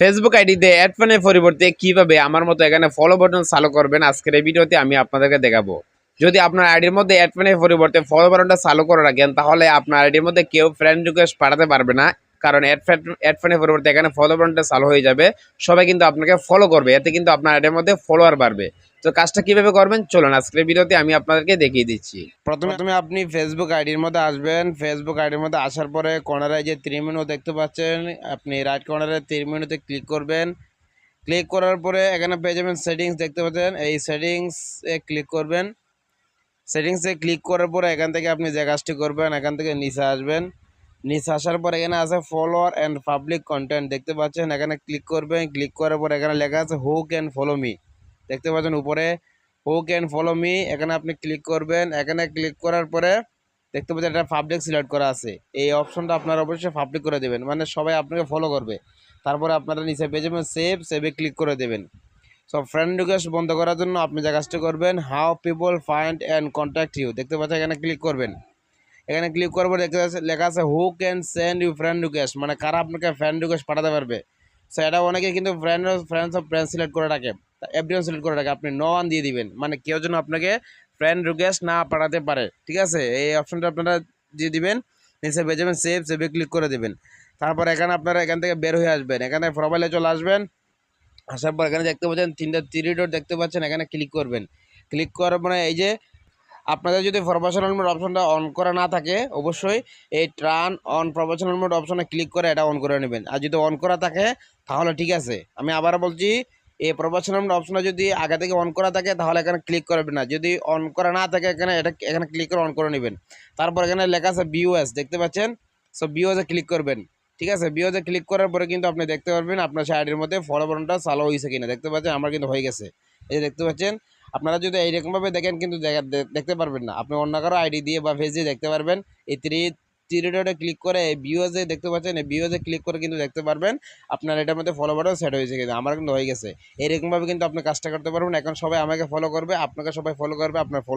Facebook আইডিতে add ফানের পরিবর্তে কীভাবে আমার মতো এখানে ফলো বাটন চালু করবেন, আজকের এই ভিডিওতে আমি আপনাদেরকে দেখাবো। যদি আপনার আইডির মধ্যে অ্যাড ফানের পরিবর্তে ফলো বাটনটা চালু করে রাখেন, তাহলে আপনার আইডির মধ্যে কেউ ফ্রেন্ড রিকোয়েস্ট পাঠাতে পারবে না। কারণ অ্যাড অ্যাড ফানের পরিবর্তে এখানে ফলো বাটনটা চালু হয়ে যাবে। সবাই কিন্তু আপনাকে ফলো করবে। এতে কিন্তু আপনার আইডির মধ্যে ফলোয়ার বাড়বে। তো কাজটা কীভাবে করবেন? চলুন আজকের ভিডিওতে আমি আপনাদেরকে দেখিয়ে দিচ্ছি। প্রথমে প্রথমে আপনি ফেসবুক আইডির মধ্যে আসবেন। ফেসবুক আইডির মধ্যে আসার পরে কর্নারে যে ত্রি মেনু দেখতে পাচ্ছেন আপনি রাইট কর্নারে ত্রি মেনুতে ক্লিক করবেন। ক্লিক করার পরে এখানে পেয়ে যাবেন সেটিংস দেখতে পাচ্ছেন। এই সেটিংসে ক্লিক করবেন। সেটিংসে ক্লিক করার পরে এখান থেকে আপনি যে কাজটি করবেন এখান থেকে নিচে আসবেন। নিচে আসার পর এখানে আছে ফলোয়ার অ্যান্ড পাবলিক কন্টেন্ট দেখতে পাচ্ছেন, এখানে ক্লিক করবেন ক্লিক করার পর এখানে লেখা আছে হু ক্যান ফলো মি দেখতে পাচ্ছেন উপরে হু ক্যান ফলো মি এখানে আপনি ক্লিক করবেন। এখানে ক্লিক করার পরে দেখতে পাচ্ছেন এটা পাবলিক সিলেক্ট করা আছে। এই অপশনটা আপনারা অবশ্যই পাবলিক করে দেবেন। মানে সবাই আপনাকে ফলো করবে। তারপরে আপনারা নিচে পেয়ে যাবেন সেভ সেভে ক্লিক করে দেবেন। সো ফ্রেন্ড রিকোয়েস্ট বন্ধ করার জন্য আপনি যে কাজটা করবেন how people find and contact you দেখতে পাচ্ছেন এখানে ক্লিক করবেন। এখানে ক্লিক পর পাচ্ছেন, লেখা আছে who can send you friend request মানে কারা আপনাকে ফ্রেন্ড রিকোয়েস্ট পাঠাতে পারবে? সো এটা অনেকে কিন্তু friend friends of friend select করে রাখে এভরিওয়ান সিলেক্ট করে রাখে আপনি নো ওয়ান দিয়ে দিবেন। মানে কেউ যেন আপনাকে ফ্রেন্ড রিকোয়েস্ট না পাঠাতে পারে। ঠিক আছে? এই অপশনটা আপনারা দিয়ে দিবেন। নিচে পেয়ে যাবেন সেভ সেভে ক্লিক করে দেবেন। তারপর এখানে আপনারা এখান থেকে বের হয়ে আসবেন। এখানে প্রোফাইলে চলে আসবেন। আসার পর এখানে দেখতে পাচ্ছেন, তিনটা থ্রি ডট দেখতে পাচ্ছেন। এখানে ক্লিক করবেন। ক্লিক করার মানে এই যে আপনাদের যদি প্রফেশনাল মোড অপশনটা অন করা না থাকে, অবশ্যই এই ট্রান অন প্রফেশনাল মোড অপশনে ক্লিক করে এটা অন করে নেবেন। আর যদি অন করা থাকে, তাহলে ঠিক আছে। আমি আবার বলছি, এই প্রফেশনাল মোড অপশনে যদি আগে থেকে অন করা থাকে, তাহলে এখানে ক্লিক করবেন না। যদি অন করা না থাকে, এখানে এটা, এখানে ক্লিক করে অন করে নেবেন। তারপর এখানে লেখা আছে বিওএস দেখতে পাচ্ছেন? সো বিওএসে ক্লিক করবেন। ঠিক আছে? বিওতে ক্লিক করার পরে কিন্তু আপনি দেখতে পারবেন, আপনার সাইডের মধ্যে ফলো বাটনটা চালু হয়েছে কিনা। দেখতে পাচ্ছেন? আমার কিন্তু হয়ে গেছে। এই দেখতে পাচ্ছেন? আপনারা যদি এইরকমভাবে দেখেন কিন্তু দেখা- দেখতে পারবেন না। আপনি অন্য কারও আইডি দিয়ে বা ফেস দেখতে পারবেন। এই থ্রি থ্রি ডটে ক্লিক করে বিওজে দেখতে পাচ্ছেন বিওজে ক্লিক করে কিন্তু দেখতে পারবেন। আপনার এটার মধ্যে ফলো বাটন সেট হয়েছে কিন্তু, আমার কিন্তু হয়ে গেছে। এরকমভাবে কিন্তু আপনি কাজটা করতে পারবেন। এখন সবাই আমাকে ফলো করবে, আপনাকে সবাই ফলো করবে, আপনার ফলো